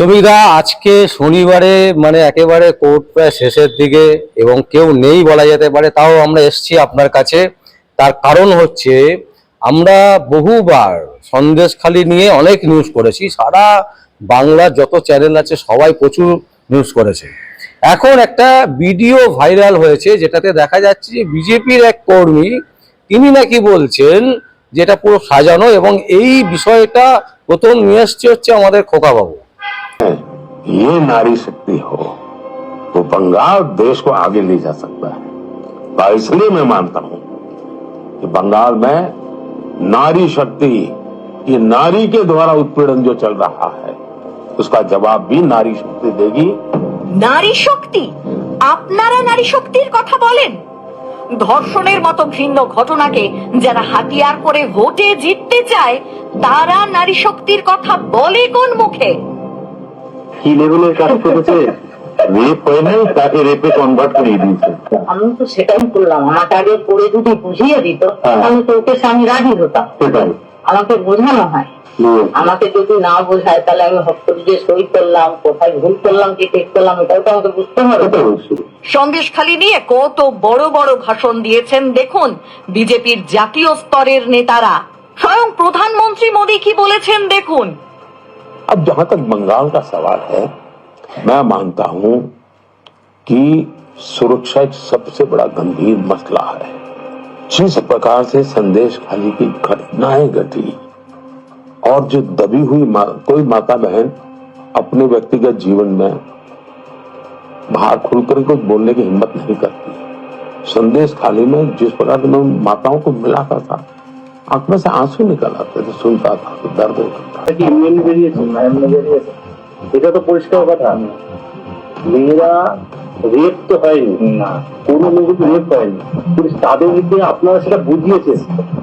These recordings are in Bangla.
শ্রমিকরা আজকে শনিবারে মানে একেবারে কোর্ট প্রায় শেষের দিকে এবং কেউ নেই বলা যেতে পারে, তাও আমরা এসছি আপনার কাছে। তার কারণ হচ্ছে, আমরা বহুবার সন্দেশখালি নিয়ে অনেক নিউজ করেছি, সারা বাংলার যত চ্যানেল আছে সবাই প্রচুর নিউজ করেছে। এখন একটা ভিডিও ভাইরাল হয়েছে, যেটাতে দেখা যাচ্ছে যে বিজেপির এক কর্মী, তিনি নাকি বলছেন যেটা পুরো সাজানো এবং এই বিষয়টা প্রথম নিয়ে এসছে হচ্ছে আমাদের খোকাবাবু। ये नारी शक्ति हो तो बंगाल देश को आगे ले जा सकता है और इसलिए मैं मानता हूं कि बंगाल में नारी शक्ति ये नारी के द्वारा उत्पीड़न जो चल रहा है उसका जवाब भी नारी शक्ति देगी নারী শক্তি আপনারা নারী শক্তির কথা বলেন ধর্ষণের মতো ঘৃণ্য ঘটনাকে যারা হাতিয়ার করে ভোটে জিততে চায় তারা নারী শক্তির কথা বলে কোন মুখে কি লেভেলের কাজ করেছে রেপ হয় নাই তাকে রেপে কনভার্ট করে দিয়েছে। আমি তো সেটাই করলাম আমাকে আগে পড়ে যদি বুঝিয়ে দিত হ্যাঁ। তাহলে তো ওকে আমি রাজি হতাম। সেটাই। আমাকে বোঝানো হয়। আমাকে যদি না বোঝায় তাহলে আমি যে সই করলাম কোথায় ভুল করলাম কি ঠিক করলাম এটাও তো আমাকে বুঝতে হবে। সন্দেশখালি নিয়ে কত বড় বড় ভাষণ দিয়েছেন দেখুন বিজেপির জাতীয় স্তরের নেতারা। স্বয়ং প্রধানমন্ত্রী মোদী কি বলেছেন দেখুন। अब जहाँ तक बंगाल का सवाल है मैं मानता हूँ कि सुरक्षा एक सबसे बड़ा गंभीर मसला है। जिस प्रकार से संदेश खाली की घटनाएँ घटी और जो दबी हुई मा, कोई माता बहन अपने व्यक्तिगत जीवन में बाहर खुलकर कुछ बोलने की हिम्मत नहीं करती। संदेश खाली में जिस प्रकार से मैं माताओं को मिला था आंख में से आंसू निकल आते थे सुनता था तो दर्द होता था কি এমনি বেরিয়েছে না এমনি বেরিয়েছে এটা তো পরিষ্কার কথা মেয়েরা রেপ তো হয়নি না কোনো মেয়ে কিন্তু রেপ হয়নি কিন্তু তাদের দিকে আপনারা সেটা বুঝিয়েছেন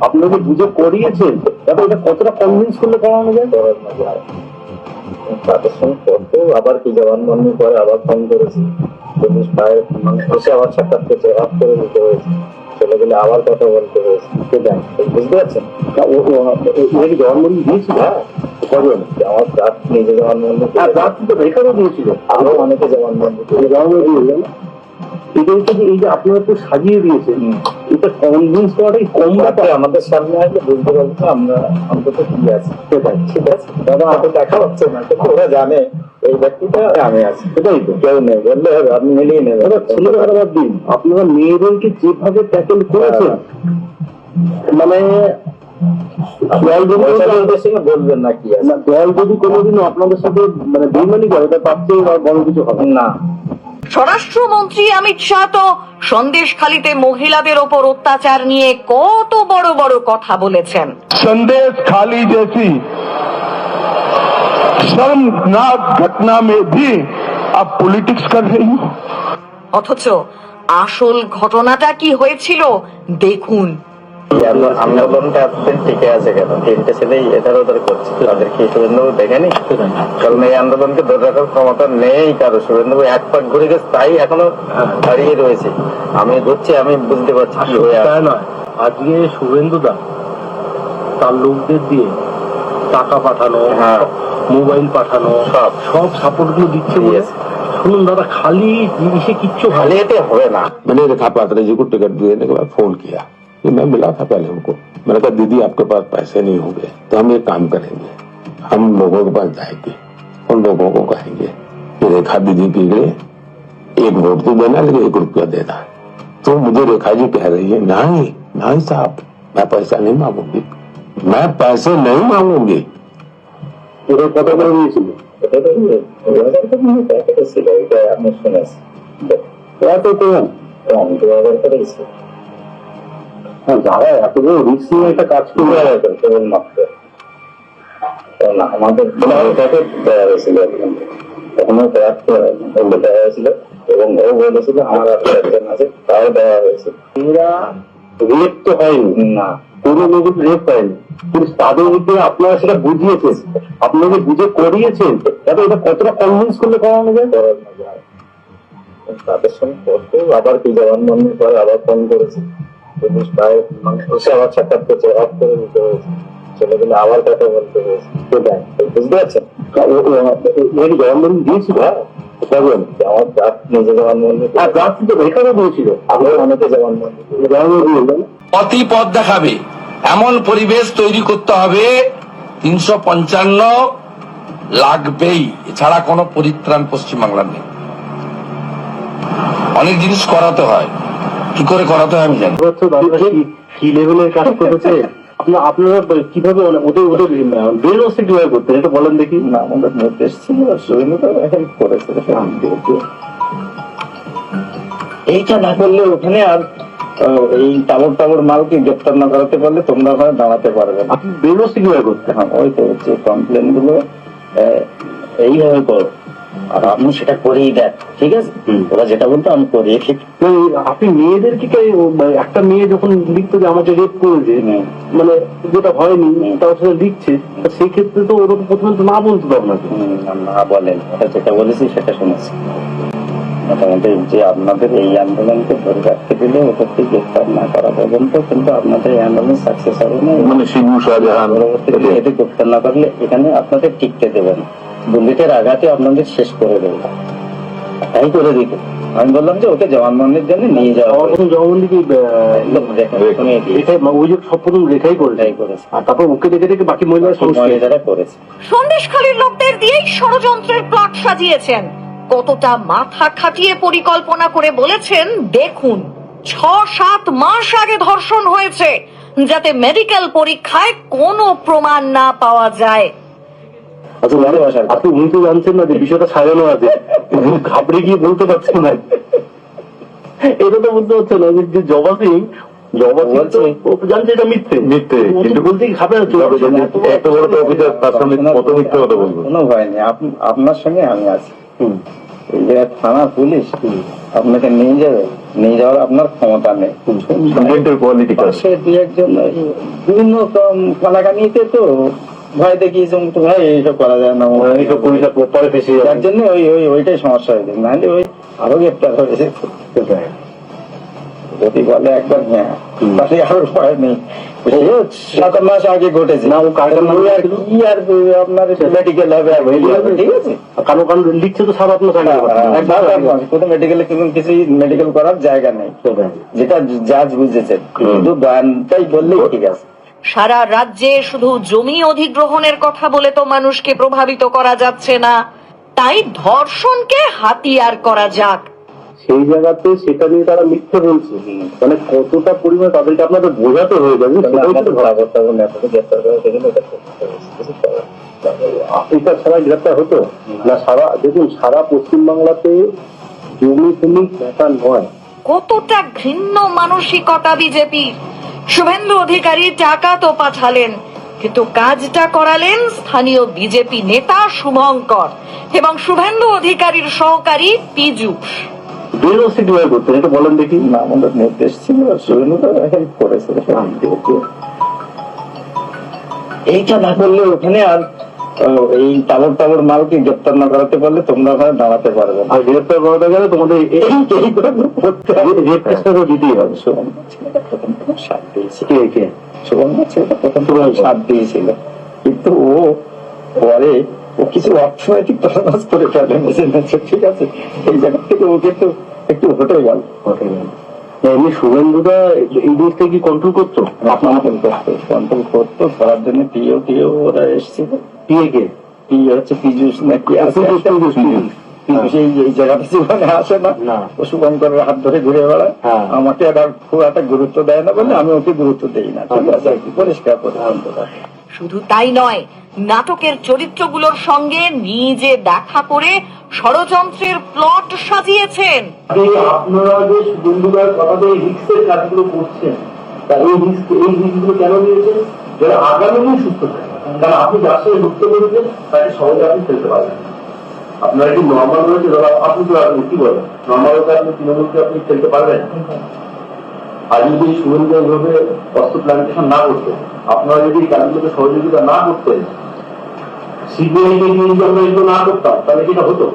আপনারা যে বুঝে করিয়েছেন তাতে এটা কতটা কনভিন্স করলে করানো যায় তাদের সঙ্গে কত আবার কি জবানবন্দি করে আবার ফোন করেছি পুলিশ পায়ে মানে এসে আবার সাক্ষাৎ করছে অফ করে দিতে হয়েছে চলে গেলে আবার কথা বলতে হয়েছে সেটাই। বুঝতে পারছেন? দিয়েছিল? হ্যাঁ। আমার প্রার্থ নিজে জবানবন্দি হ্যাঁ প্রার্থী তো এখানেও দিয়েছিল। আরও অনেকে জবানবন্দি জবানবন্দি দিয়েছিল এটা হচ্ছে যে এই যে আপনারা তো সাজিয়ে দিয়েছেন এটা কনভিন্স করাটাই কম ব্যাপার। আমাদের সামনে আসলে বুঝতে পারব আমরা অন্তত কি আছে সেটাই। ঠিক আছে? দাদা আমাকে দেখা হচ্ছে না কিন্তু ওরা জানে। আমি তো। আপনারা মেয়েদেরকে যেভাবে ট্যাকেল করেছেন মানে স্বরাষ্ট্রমন্ত্রী অমিত শাহ তো সন্দেশখালিতে মহিলাদের ওপর অত্যাচার নিয়ে কত বড় বড় কথা বলেছেন। সন্দেশ খালি দেশি शर्मनाक घटना में भी आप पॉलिटिक्स कर रही हो অথচ আসল ঘটনাটা কি হয়েছিল দেখুন আন্দোলনটা এতদিন টিকে আছে কেন তিনটে ছেলেই এধার ওধার করছে তাদের কি শুভেন্দুবাবু দেখেনি কারণ এই আন্দোলনকে ধরে রাখার ক্ষমতা নেই কারো শুভেন্দুবাবু এক পাক ঘুরে গেছে তাই এখনো দাঁড়িয়ে রয়েছে আমি ঘুরছি আমি বুঝতে পারছি কি হয়ে আছে। নয় আজকে শুভেন্দু দা তার লোকদের দিয়ে টাকা পাঠানো হ্যাঁ। মোবাইল পাঠানো সব। সব সাপোর্ট গুলো দিচ্ছে বলে Yes. শুনুন দাদা খালি জিনিসে কিচ্ছু ভালো খালি এতে হবে না मैंने रेखा पात्रा जी को टिकट देने के बाद फोन किया कि मैं मिला था पहले उनको मैंने कहा दीदी आपके पास पैसे नहीं होंगे तो हम एक काम करेंगे हम लोगों के पास जाएंगे उन लोगों को कहेंगे कि रेखा दीदी के लिए एक वोट तो देना लेकिन एक रुपया देना तो मुझे रेखा जी कह रही है नहीं नहीं साहब मैं पैसा नहीं मांगूंगी मैं पैसे नहीं मांगूंगी পুরো কত করে হয় প্যাকেটে ছিল এটা আমি শুনেছি এত কম কম দু হাজার করে যারা এত বড় রিস্ক নিয়ে একটা কাজ কেবলমাত্র কারণ আমাদের প্যাকেট দেওয়া হয়েছিল হয়নি ওগুলো দেওয়া হয়েছিল এবং ও বলেছিল আমার হাতে একজন আছে তাও দেওয়া হয়েছে এরা রেপ তো হয়নি। না। লোকের রেপ হয়নি। কিন্তু তাদের দিকে আপনারা সেটা বুঝিয়েছেন। আপনাকে বুঝে করিয়েছেন। তাতে এটা কতটা কনভিন্স করলে করানো যায় তাদের সঙ্গে কত আবার কি জবানবন্দি করে আবার ফোন করেছি। পুলিশ পায়ে মানে এসে আবার সাক্ষাৎ করছে অফ করে দিতে হয়েছে চলে আবার কথা বলতে হয়েছে বুঝতে পারছেন? জবানবন্দি দিয়েছিল দেখবেন আমার ব্রাত নিজে জবানবন্দি আর কিন্তু এখানে দিয়েছিল। আপনি অনেকে জবানবন্দি জবানবন্দি পথই পথ দেখাবে। এমন পরিবেশ তৈরি করতে হবে তিনশো পঞ্চান্ন লাগবেই। এছাড়া কোনো পরিত্রাণ পশ্চিমবাংলার নেই। অনেক জিনিস করাতে হয়। কি করে করাতে হয় আমি জানি কি- কি লেভেলের কাজ করেছে আপনার আপনারা কীভাবে মানে ওদের ওদের ব্রেন ওয়াশিং কীভাবে করতেন? এটা বলেন দেখি। না আমাদের নির্দেশ ছিল হেল্প করেছে। এইটা না করলে ওখানে আর এই টাবর টাবর মালকে গ্রেপ্তার না করাতে পারলে তোমরা দাঁড়াতে পারবে না। আপনি ওয়াশিং কীভাবে করতেন? হ্যাঁ ওই তো হচ্ছে কমপ্লেনগুলো এইভাবে করো। আর আপনি সেটা করেই দেন ঠিক আছে? ওরা যেটা বলতো আমি করি। আপনি মেয়েদেরকে একটা মেয়ে যখন লিখতো যে আমাকে রেপ করেছে মানে যেটা হয়নি তার সাথে লিখছে তা সেই ক্ষেত্রে তো ওরা তো প্রথমে না বলতো আপনাকে। না বলেন। যেটা বলেছি সেটা শুনেছি। মোটামুটি যে আপনাদের এই আন্দোলনকে ধরে রাখতে গেলে ওদেরকে গ্রেফতার না করা পর্যন্ত কিন্তু আপনাদের এই আন্দোলন সাকসেস হবে না মানে সিন্ধু শাহজাহান পরবর্তীতে গ্রেফতার না করলে এখানে আপনাদের টিকতে দেবেন বুলেটের আঘাতে আপনাদের শেষ করে দেবে তাই করে দিত আমি বললাম যে ওকে জবানবন্দির জন্য নিয়ে যাওয়া প্রথম জবানবন্দি কি ওই যে সব প্রথম রেখাই করে করেছে। আর তারপর ওকে দেখে দেখে বাকি মহিলারা মহিলারা করেছে। সন্দেশখালীর লোকদের দিয়েই ষড়যন্ত্রের প্লট সাজিয়েছেন। কতটা মাথা খাটিয়ে পরিকল্পনা করে বলেছেন দেখুন ছ সাত মাস আগে ধর্ষণ হয়েছে যাতে মেডিকেল পরীক্ষায় কোনো প্রমাণ না পাওয়া যায়। আচ্ছা মানে আপনি উনি তো জানছেন না যে বিষয়টা সাজানো আছে। ঘাবড়ে গিয়ে বলতে পারছেন না। এটা তো বুঝতে পারছেন না যে জবা সিং জবা সিং ও জানছে এটা মিথ্যে। মিথ্যে। কিন্তু বলতে কি খাবে এত বড় অফিসার তার সামনে কত মিথ্যে কথা বলব। কোনো ভয় নেই। আপনার সঙ্গে আমি আছি। এই যে থানা পুলিশ আপনাকে নিয়ে যাবে। নিয়ে যাওয়ার আপনার ক্ষমতা নেই। পাশে দু একজন বিভিন্ন কানাকানিতে তো ভয় দেখিয়েছে তো ভাই এইসব করা যায় না যার জন্য ওই ওই ওইটাই সমস্যা হয়েছে নাহলে ওই আরও গ্রেপ্তার হয়েছে যদি বলে একবার হ্যাঁ। তাহলে আর ভয় নেই। সাত মাস আগে ঘটেছে। না ও কারণ আর কি আর আপনার মেডিকেল হবে আর হয়ে যাবে, ঠিক আছে? কারণ কারণ লিখছে তো সাত মাস আগে কোনো মেডিকেলে কিছু মেডিকেল করার জায়গা নেই। যেটা জাজ বুঝেছেন শুধু গানটাই বললেই ঠিক আছে। সারা রাজ্যে শুধু জমি অধিগ্রহণের কথা বলে তো মানুষকে প্রভাবিত করা যাচ্ছে না। তাই ধর্ষণকে হাতিয়ার করা যাক। সেই জায়গাতে সেটা নিয়ে তারা মিথ্যে বলছে। মানে কতটা পরিমাণ তাদেরকে আপনাদের বোঝাতে হয়ে যাবে আফ্রিকা ছাড়া গ্রেপ্তার হতো? না সারা দেখুন সারা পশ্চিমবাংলাতে জমি তুমি ব্যাপার নয়। কতটা ঘৃণ্য মানসিকতা বিজেপি শুভেন্দু অধিকারী টাকা তো পাঠালেন কিন্তু কাজটা করালেন স্থানীয় বিজেপি নেতা শুভঙ্কর এবং শুভেন্দু অধিকারীর সহকারী পীযূষ। বেরোসি কীভাবে করতেন এটা বলেন দেখি। না আমাদের নির্দেশ ছিল সৈন্যতা হেল্প করেছে। এইটা না করলে ওখানে আর এই টাবর টাবর মালকে গ্রেপ্তার না করাতে পারলে তোমরা ওখানে দাঁড়াতে পারবে। আর গ্রেপ্তার করাতে গেলে তোমাদের এই এই করতে হবে। রেপ কেসটা তো দিতেই হবে সুগন্ধ সাথ দিয়েছিল কে কে? সুগন্ধ ছেলেটা প্রথম প্রথম দিয়েছিল। কিন্তু ও পরে কিছু অর্থনৈতিক তরবাজ করে ফেলে মেসেজ ঠিক আছে। এই জায়গা থেকে ও কিন্তু একটু হটে গেল। হটে গেল। এমনি শুভেন্দুদা এই জিনিসটা কি কন্ট্রোল করতো? আপনার কন্ট্রোল করতো করার জন্য পিও টিও ওরা এসেছিল। পিএ কে? পিএ হচ্ছে পীযুষ নাকি আছে? পীযুষ পীযুষ এই এই জায়গাটা জীবনে আসে না। ও শুভঙ্করের হাত ধরে ঘুরে বেড়ায়। আমাকে আর খুব একটা গুরুত্ব দেয় না বলে আমি ওকে গুরুত্ব দিই না। ঠিক আছে আর কি পরিষ্কার পরিচ্ছন্ন শুধু তাই নয়, নাটকের চরিত্রগুলোর সঙ্গে নিজে দেখা করে ষড়যন্ত্রের প্লট সাজিয়েছেন। আপনারা যে কাজগুলো করছেন। তা এই রিস্ক এই কেন যারা আগামী সুস্থ থাকে কারণ আপনি যার যুক্ত করেছেন, তাকে সহজে আপনি ফেলতে পারবেন আপনার নর্মাল রয়েছে আপনি তো আপনি কি বলেন? নর্মাল আপনি তৃণমূলকে আপনি খেলতে পারবেন? আর যদি অস্ত্র না আপনারা যদি কাজগুলোকে সহযোগিতা না করতেন, সিবিআই না করতাম, তাহলে হতো?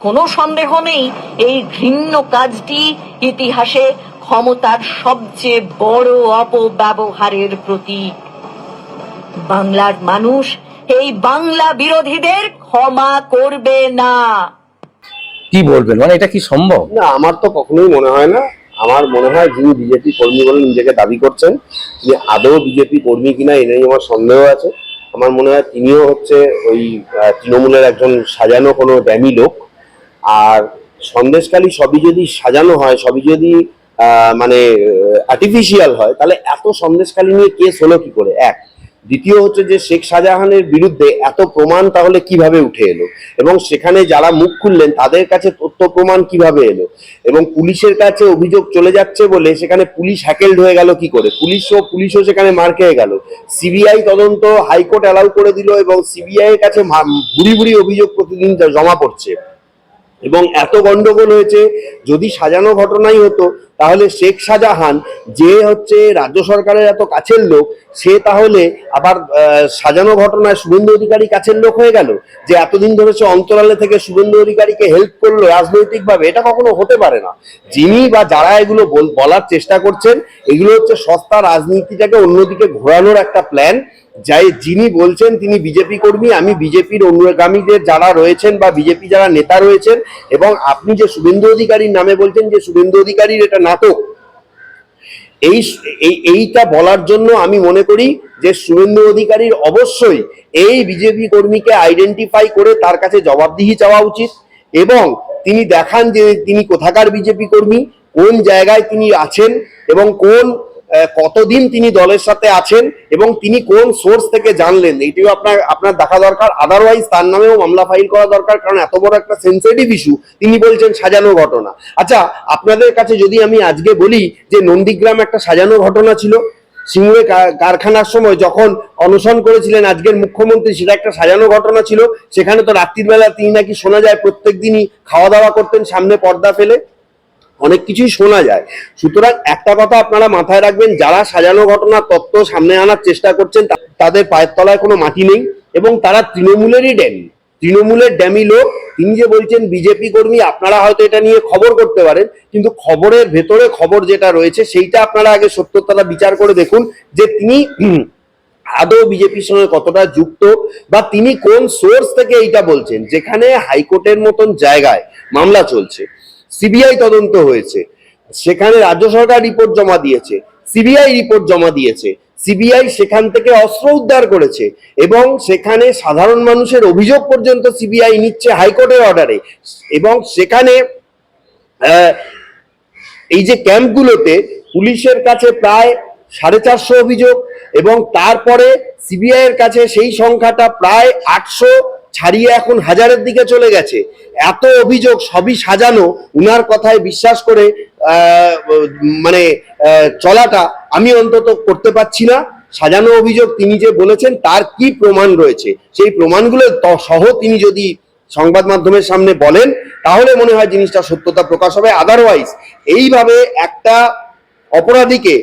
কোনো সন্দেহ নেই, এই ঘৃণ্য কাজটি ইতিহাসে ক্ষমতার সবচেয়ে বড় অপব্যবহারের প্রতীক। বাংলার মানুষ এই বাংলা বিরোধীদের ক্ষমা করবে না। কি বলবেন? মানে এটা কি সম্ভব? না, আমার তো কখনোই মনে হয় না। আমার মনে হয় যিনি বিজেপি কর্মী বলে নিজেকে দাবি করছেন, তিনি আদৌ বিজেপি কর্মী কিনা এ নিয়ে আমার সন্দেহ আছে। আমার মনে হয় তিনিও হচ্ছে ওই তৃণমূলের একজন সাজানো কোনো ড্যামি লোক। আর সন্দেশকালী সবই যদি সাজানো হয়, সবই যদি মানে আর্টিফিশিয়াল হয়, তাহলে এত সন্দেশকালী নিয়ে কেস হলো কি করে? এক দ্বিতীয় হচ্ছে যে শেখ শাহজাহানের বিরুদ্ধে এত প্রমাণ তাহলে কীভাবে উঠে এলো? এবং সেখানে যারা মুখ খুললেন, তাদের কাছে তথ্য প্রমাণ কীভাবে এলো? এবং পুলিশের কাছে অভিযোগ চলে যাচ্ছে বলে সেখানে পুলিশ হ্যাকেলড হয়ে গেল কি করে? পুলিশও পুলিশও সেখানে মার খেয়ে গেল। সিবিআই তদন্ত হাইকোর্ট অ্যালাউ করে দিল এবং সিবিআই এর কাছে ভুরি ভুরি অভিযোগ প্রতিদিন জমা পড়ছে। এবং এত গন্ডগোল হয়েছে, যদি সাজানো ঘটনাই হতো তাহলে শেখ শাহজাহান যে হচ্ছে রাজ্য সরকারের এত কাছের লোক, সে তাহলে আবার সাজানো ঘটনায় শুভেন্দু অধিকারী কাছের লোক হয়ে গেল? যে এতদিন ধরে সে অন্তরালে থেকে শুভেন্দু অধিকারীকে হেল্প করল রাজনৈতিকভাবে, এটা কখনো হতে পারে না। যিনি বা যারা এগুলো বল- বলার চেষ্টা করছেন, এগুলো হচ্ছে সস্তা রাজনীতিটাকে অন্যদিকে ঘোরানোর একটা প্ল্যান যাই, যিনি বলছেন তিনি বিজেপি কর্মী, আমি বিজেপির অনুগামীদের যারা রয়েছেন বা বিজেপি যারা নেতা রয়েছেন, এবং আপনি যে শুভেন্দু অধিকারীর নামে বলছেন যে শুভেন্দু অধিকারীর এটা নাটক। এই এই- এইটা বলার জন্য আমি মনে করি যে শুভেন্দু অধিকারীর অবশ্যই এই বিজেপি কর্মীকে আইডেন্টিফাই করে তার কাছে জবাবদিহি চাওয়া উচিত এবং তিনি দেখান যে তিনি কোথাকার বিজেপি কর্মী, কোন জায়গায় তিনি আছেন এবং কোন কতদিন তিনি দলের সাথে আছেন এবং তিনি কোন সোর্স থেকে জানলেন? এইটিও আপনার আপনার দেখা দরকার। আদারওয়াইজ তার নামেও মামলা ফাইল করা দরকার, কারণ এত বড় একটা সেন্সিটিভ ইস্যু তিনি বলছেন সাজানো ঘটনা। আচ্ছা আপনাদের কাছে যদি আমি আজকে বলি যে নন্দীগ্রাম একটা সাজানো ঘটনা ছিল সিংহে কারখানার সময় যখন অনশন করেছিলেন আজকের মুখ্যমন্ত্রী, সেটা একটা সাজানো ঘটনা ছিল। সেখানে তো রাত্রির বেলা তিনি নাকি শোনা যায় প্রত্যেক দিনই খাওয়া দাওয়া করতেন সামনে পর্দা ফেলে। অনেক কিছুই শোনা যায়। সুতরাং একটা কথা আপনারা মাথায় রাখবেন, যারা সাজানো ঘটনা তত্ত্ব সামনে আনার চেষ্টা করছেন তাদের পায়ের তলায় কোনো মাটি নেই এবং তারা তৃণমূলেরই ড্যামি তৃণমূলের ড্যামি লোক, তিনি যে বলছেন বিজেপি কর্মী, আপনারা হয়তো এটা নিয়ে খবর করতে পারেন, কিন্তু খবরের ভেতরে খবর যেটা রয়েছে, সেইটা আপনারা আগে সত্যতাটা বিচার করে দেখুন যে তিনি আদৌ বিজেপির সঙ্গে কতটা যুক্ত বা তিনি কোন সোর্স থেকে এইটা বলছেন। যেখানে হাইকোর্টের মতন জায়গায় মামলা চলছে। সিবিআই তদন্ত হয়েছে। সেখানে রাজ্য সরকার রিপোর্ট জমা দিয়েছে। সিবিআই রিপোর্ট জমা দিয়েছে। সিবিআই সেখান থেকে অস্ত্র উদ্ধার করেছে এবং সেখানে সাধারণ মানুষের অভিযোগ পর্যন্ত সিবিআই নিচ্ছে হাইকোর্টের অর্ডারে এবং সেখানে এই যে ক্যাম্পগুলোতে পুলিশের কাছে প্রায় সাড়ে চারশো অভিযোগ এবং তারপরে সিবিআই এর কাছে সেই সংখ্যাটা প্রায় আটশো ছাড়িয়ে এখন হাজারের দিকে চলে গেছে। এত অভিযোগ সবই সাজানো, উনার কথায় বিশ্বাস করে মানে চলাটা আমি অন্তত করতে পারছি না। সাজানো অভিযোগ তিনি যে বলেছেন, তার কি প্রমাণ রয়েছে? সেই প্রমাণগুলো সহ তিনি যদি সংবাদ মাধ্যমের সামনে বলেন, তাহলে মনে হয় জিনিসটা সত্যতা প্রকাশ হবে। আদারওয়াইজ এইভাবে একটা অপরাধীকে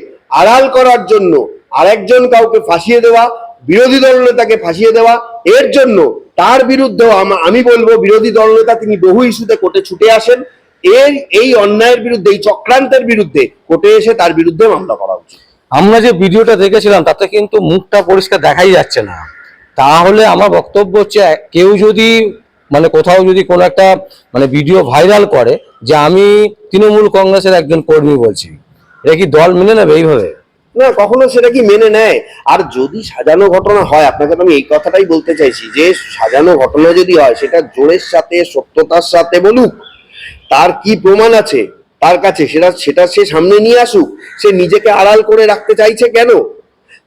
আড়াল করার জন্য আরেকজন কাউকে ফাঁসিয়ে দেওয়া, বিরোধী দলনেতাকে ফাঁসিয়ে দেওয়া, এর জন্য তার বিরুদ্ধেও আমি বলব বিরোধী দলনেতা তিনি বহু ইস্যুতে কোর্টে ছুটে আসেন। এর এই অন্যায়ের বিরুদ্ধে, এই চক্রান্তের বিরুদ্ধে কোর্টে এসে তার বিরুদ্ধে মামলা করা উচিত। আমরা যে ভিডিওটা দেখেছিলাম, তাতে কিন্তু মুখটা পরিষ্কার দেখাই যাচ্ছে না। তাহলে আমার বক্তব্য হচ্ছে, কেউ যদি মানে কোথাও যদি কোনো একটা মানে ভিডিও ভাইরাল করে, যে আমি তৃণমূল কংগ্রেসের একজন কর্মী বলছি এটা কি দল মেনে নেবে এইভাবে? না, কখনো সেটা কি মেনে নেয়? আর যদি সাজানো ঘটনা হয়, আপনাকে আমি এই কথাটাই বলতে চাইছি যে, সাজানো ঘটনা যদি হয়, সেটা জোরের সাথে, সত্যতার সাথে বলুক, তার কি প্রমাণ আছে? তার কাছে সেটা সেটা সে সামনে নিয়ে আসুক, সে নিজেকে আড়াল করে রাখতে চাইছে কেন?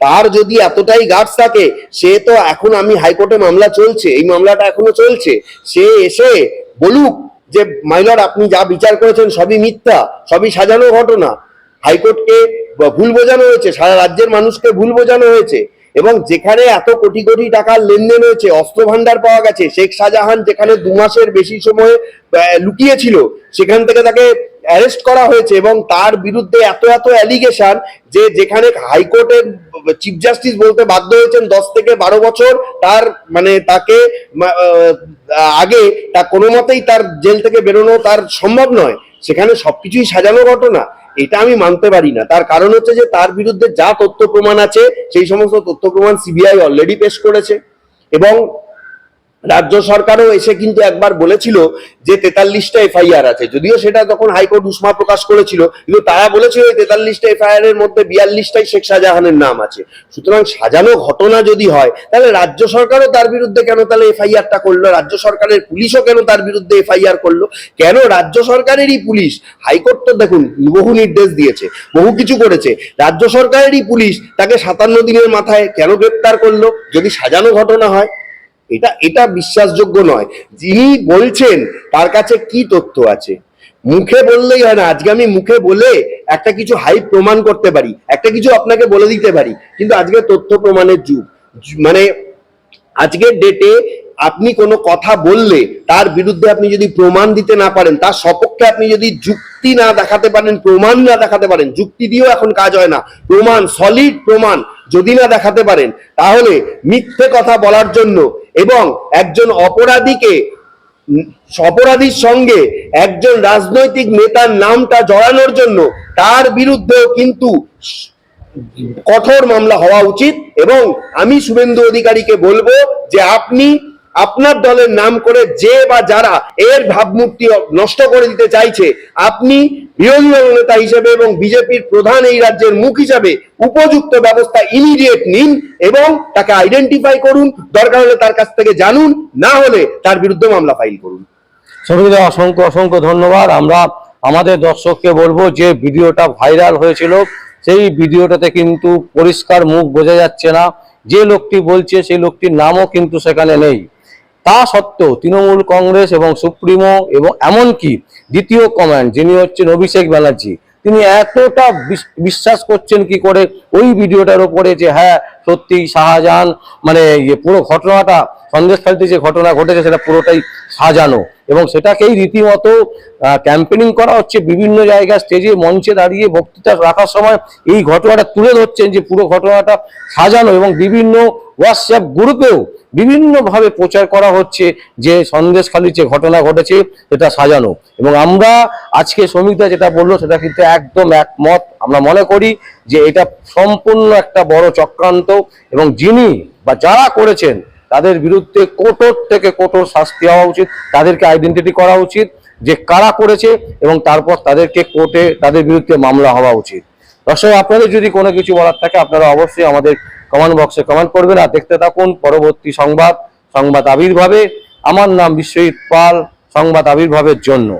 তার যদি এতটাই গার্ডস থাকে, সে তো এখন আমি হাইকোর্টে মামলা চলছে, এই মামলাটা এখনও চলছে, সে এসে বলুক যে মাইলর আপনি যা বিচার করেছেন সবই মিথ্যা, সবই সাজানো ঘটনা। হাইকোর্টকে ভুল বোঝানো হয়েছে, সারা রাজ্যের মানুষকে ভুল বোঝানো হয়েছে, এবং যেখানে এত কোটি কোটি টাকার লেনদেন হয়েছে অস্ত্র ভান্ডার পাওয়া গেছে, শেখ শাহজাহান যেখানে দু মাসের বেশি সময় লুকিয়েছিল, সেখান থেকে তাকে অ্যারেস্ট করা হয়েছে, এবং তার বিরুদ্ধে এত এত অ্যালিগেশন যে যেখানে হাইকোর্টের চিফ জাস্টিস বলতে বাধ্য হয়েছেন, দশ থেকে বারো বছর তার মানে তাকে আগে তা কোনো মতেই তার জেল থেকে বেরোনো তার সম্ভব নয়। সেখানে সবকিছুই সাজানো ঘটনা। এটা আমি মানতে পারি না। তার কারণ হচ্ছে যে তার বিরুদ্ধে যা তথ্য প্রমাণ আছে, সেই সমস্ত তথ্য প্রমাণ সিবিআই অলরেডি পেশ করেছে। এবং রাজ্য সরকারও এসে কিন্তু একবার বলেছিল যে তেতাল্লিশটা এফআইআর আছে। যদিও সেটা তখন হাইকোর্ট উষ্মা প্রকাশ করেছিল, কিন্তু তারা বলেছিল তেতাল্লিশটা এফআইআর এর মধ্যে বিয়াল্লিশটাই শেখ শাহজাহানের নাম আছে। সুতরাং সাজানো ঘটনা যদি হয়, তাহলে রাজ্য সরকারও তার বিরুদ্ধে কেন তাহলে এফআইআরটা করল? রাজ্য সরকারের পুলিশও কেন তার বিরুদ্ধে এফআইআর করল? কেন রাজ্য সরকারেরই পুলিশ? হাইকোর্ট তো দেখুন, বহু নির্দেশ দিয়েছে, বহু কিছু করেছে। রাজ্য সরকারেরই পুলিশ তাকে সাতান্ন দিনের মাথায় কেন গ্রেপ্তার করল? যদি সাজানো ঘটনা হয়। এটা এটা বিশ্বাসযোগ্য নয়। যিনি বলছেন, তার কাছে কি তথ্য আছে? মুখে বললেই হয় না। আজকে আমি মুখে বলে একটা কিছু হাই প্রমাণ করতে পারি, একটা কিছু আপনাকে বলে দিতে পারি। কিন্তু আজকে তথ্য প্রমাণের যুগ। মানে আজকের ডেটে আপনি কোনো কথা বললে, তার বিরুদ্ধে আপনি যদি প্রমাণ দিতে না পারেন, তার সপক্ষে আপনি যদি যুক্তি না দেখাতে পারেন, প্রমাণ না দেখাতে পারেন, যুক্তি দিয়েও এখন কাজ হয় না। প্রমাণ সলিড প্রমাণ যদি না দেখাতে পারেন, তাহলে মিথ্যে কথা বলার জন্য এবং একজন অপরাধীকে, অপরাধীর সঙ্গে একজন রাজনৈতিক নেতার নামটা জড়ানোর জন্য তার বিরুদ্ধেও কিন্তু কঠোর মামলা হওয়া উচিত। এবং আমি শুভেন্দু অধিকারীকে বলব যে আপনি আপনার দলের নাম করে যে বা যারা এর ভাবমূর্তি নষ্ট করে দিতে চাইছে, আপনি বিরোধী দল নেতা হিসেবে এবং বিজেপির প্রধান এই রাজ্যের মুখ হিসাবে উপযুক্ত ব্যবস্থা ইমিডিয়েট নিন এবং তাকে আইডেন্টিফাই করুন। দরকার হলে তার কাছ থেকে জানুন, না হলে তার বিরুদ্ধে মামলা ফাইল করুন। সমিতা অসংখ্য অসংখ্য ধন্যবাদ। আমরা আমাদের দর্শককে বলব, যে ভিডিওটা ভাইরাল হয়েছিল, সেই ভিডিওটাতে কিন্তু পরিষ্কার মুখ বোঝা যাচ্ছে না। যে লোকটি বলছে, সেই লোকটির নামও কিন্তু সেখানে নেই। তা সত্ত্বেও তৃণমূল কংগ্রেস এবং সুপ্রিমো এবং এমনকি দ্বিতীয় কমান্ড যিনি হচ্ছেন অভিষেক ব্যানার্জি, তিনি এতটা বিশ- বিশ্বাস করছেন কি করে? ওই ভিডিওটার উপরে যে হ্যাঁ সত্যি শাহজাহান মানে ইয়ে পুরো ঘটনাটা, সন্দেশখালিতে যে ঘটনা ঘটেছে সেটা পুরোটাই সাজানো। এবং সেটাকেই রীতিমতো ক্যাম্পেনিং করা হচ্ছে বিভিন্ন জায়গায় স্টেজে মঞ্চে দাঁড়িয়ে বক্তৃতা রাখার সময় এই ঘটনাটা তুলে ধরছেন যে পুরো ঘটনাটা সাজানো এবং বিভিন্ন হোয়াটসঅ্যাপ গ্রুপেও বিভিন্নভাবে প্রচার করা হচ্ছে যে সন্দেশখালির যে ঘটনা ঘটেছে সেটা সাজানো। এবং আমরা আজকে সমিতা যেটা বলল সেটা কিন্তু একদম একমত। আমরা মনে করি যে এটা সম্পূর্ণ একটা বড় চক্রান্ত এবং যিনি বা যারা করেছেন, তাদের বিরুদ্ধে কঠোর থেকে কঠোর শাস্তি হওয়া উচিত, তাদেরকে আইডেন্টিটি করা উচিত, যে কারা করেছে এবং তারপর তাদেরকে কোর্টে তাদের বিরুদ্ধে মামলা হওয়া উচিত। দর্শক, আপনাদের যদি কোনো কিছু বলার থাকে, আপনারা অবশ্যই আমাদের কমেন্ট বক্সে কমেন্ট করবেন আর দেখতে থাকুন পরবর্তী সংবাদ সংবাদ আবির্ভাবে। আমার নাম বিশ্বজিৎ পাল, সংবাদ আবির্ভাবের জন্য।